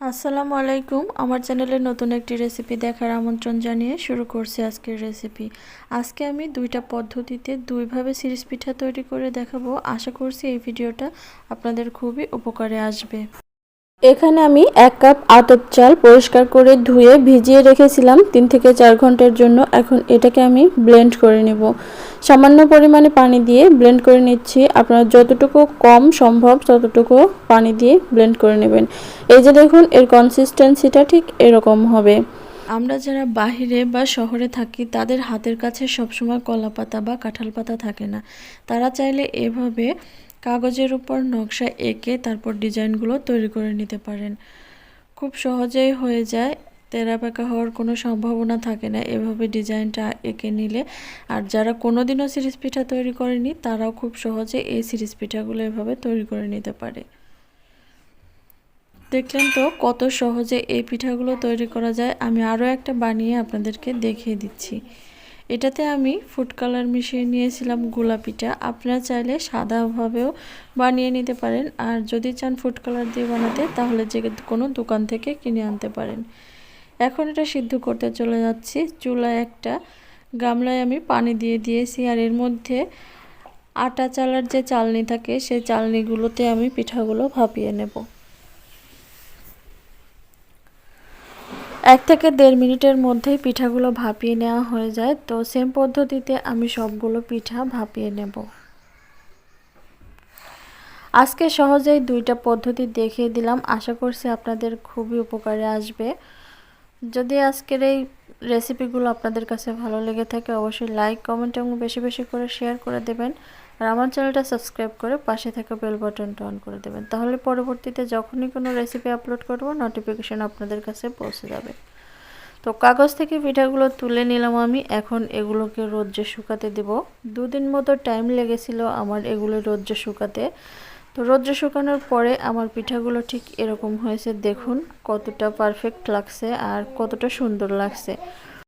আসসালামু আলাইকুম। আমার চ্যানেলে নতুন একটি রেসিপি দেখার আমন্ত্রণ জানিয়ে শুরু করছি আজকের রেসিপি। আজকে আমি দুইটা পদ্ধতিতে দুইভাবে সিরিজ পিঠা তৈরি করে দেখাবো। আশা করছি এই ভিডিওটা আপনাদের খুবই উপকারে আসবে। এখানে আমি এক কাপ আতপ চাল পরিষ্কার করে ধুয়ে ভিজিয়ে রেখেছিলাম তিন থেকে চার ঘণ্টার জন্য। এখন এটাকে আমি ব্লেন্ড করে নেব। সামান্য পরিমাণে পানি দিয়ে ব্লেন্ড করে নিচ্ছি। আপনারা যতটুকু কম সম্ভব ততটুকু পানি দিয়ে ব্লেন্ড করে নেবেন। এই যে দেখুন, এর কনসিস্টেন্সিটা ঠিক এরকম হবে। আমরা যারা বাহিরে বা শহরে থাকি, তাদের হাতের কাছে সবসময় কলা পাতা বা কাঁঠাল পাতা থাকে না। তারা চাইলে এভাবে কাগজের উপর নকশা এঁকে তারপর ডিজাইনগুলো তৈরি করে নিতে পারেন। খুব সহজেই হয়ে যায় তেরা পাকা হওয়ার কোনো সম্ভাবনা থাকে না। এভাবে ডিজাইনটা এঁকে নিলে আর যারা কোনো দিনও সিরিজ পিঠা তৈরি করেনি, তারাও খুব সহজে এই সিরিজ পিঠাগুলো এভাবে তৈরি করে নিতে পারে। দেখলেন তো কত সহজে এই পিঠাগুলো তৈরি করা যায়। আমি আরও একটা বানিয়ে আপনাদেরকে দেখিয়ে দিচ্ছি। এটাতে আমি ফুড কালার মিশিয়ে নিয়েছিলাম গোলা পিঠা। আপনারা চাইলে সাদাভাবেও বানিয়ে নিতে পারেন। আর যদি চান ফুড কালার দিয়ে বানাতে, তাহলে যে কোনো দোকান থেকে কিনে আনতে পারেন। এখন এটা সিদ্ধ করতে চলে যাচ্ছি। চুলায় একটা গামলায় আমি পানি দিয়ে দিয়েছি। আর এর মধ্যে আটা চালার যে চালনি থাকে, সেই চালনিগুলোতে আমি পিঠাগুলো ভাপিয়ে নেব। এক থেকে দেড় মিনিটের মধ্যেই পিঠাগুলো ভাপিয়ে নেওয়া হয়ে যায়। তো সেম পদ্ধতিতে আমি সবগুলো পিঠা ভাপিয়ে নেব। আজকে সহজেই দুইটা পদ্ধতি দেখিয়ে দিলাম। আশা করছি আপনাদের খুবই উপকারে আসবে। যদি আজকের এই রেসিপিগুলো আপনাদের কাছে ভালো লেগে থাকে, অবশ্যই লাইক কমেন্ট এবং বেশি বেশি করে শেয়ার করে দেবেন। আর আমার চ্যানেলটা সাবস্ক্রাইব করে পাশে থাকা বেল বাটনটা অন করে দেবেন। তাহলে পরবর্তীতে যখনই কোনো রেসিপি আপলোড করব নোটিফিকেশান আপনাদের কাছে পৌঁছে যাবে। তো কাগজ থেকে পিঠাগুলো তুলে নিলাম আমি। এখন এগুলোকে রোদ্রে শুকাতে দেব। দুদিন মতো টাইম লেগেছিল আমার এগুলো রোদ্রে শুকাতে। তো রোদ্রে শুকানোর পরে আমার পিঠাগুলো ঠিক এরকম হয়েছে। দেখুন কতটা পারফেক্ট লাগছে আর কতটা সুন্দর লাগছে।